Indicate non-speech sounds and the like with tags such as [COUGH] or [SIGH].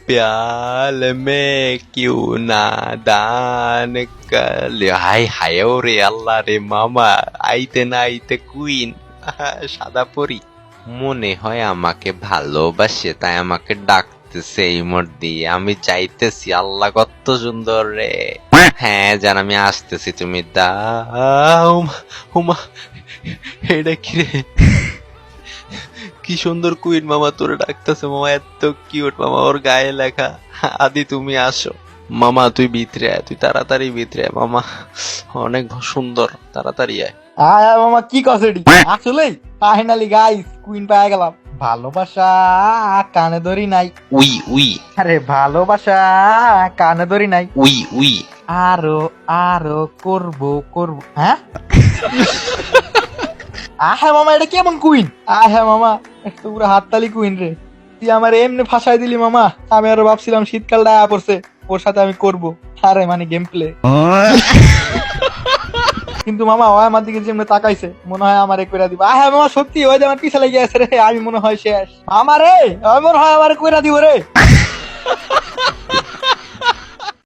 प्याल में क्यों नादान कर लिया হাই হায় রে আল্লাহ রে মামা আইতে না আইতে কুইন সাদা পরি মনে হয় আমাকে ভালোবাসে তাই আমাকে ডাকতেছে এই মোট দিয়ে আমি চাইতেছি আল্লাহ কত সুন্দর রে হ্যাঁ জান আমি আসতেছি তুমি দাও হুমা এটা কি রে কি সুন্দর কুইন মামা তোরে ডাকতেছে মামা এত কিউট মামা ওর গায়ে লেখা আদি তুমি আসো। মামা তুই ভিতরে আয় তুই তাড়াতাড়ি ভিতরে আয় মামা অনেক সুন্দর তাড়াতাড়ি আয়। আয় আয় মামা কি কস এটি? আসলে ফাইনালি গাইস কুইন পায়ে গেলাম। ভালোবাসা কানে ধরি নাই। উই উই। আরে ভালোবাসা কানে ধরি নাই। উই উই। আরও আরও করব করব হ্যাঁ? [LAUGHS] আহে মামা, এটা কেমন কুইন আহে মামা তো পুরো হাততালি কুইন রে। তুই আমার এমনি ফাঁসাই দিলি মামা, আমি আরও ভাবছিলাম শীতকালটা আয়া পড়ছে, ওর সাথে আমি করব। আরে মানে গেম প্লে কিন্তু মামা, ও আমার দিকে যেমনি তাকাইছে, মনে হয় আমার কইরা দিব। আহে মামা, সত্যি, ওই যে আমার পিছে লেগে আছে রে, আমি মনে হয় শেষ। আমার আমি মনে হয় আমার কইরা দিব রে।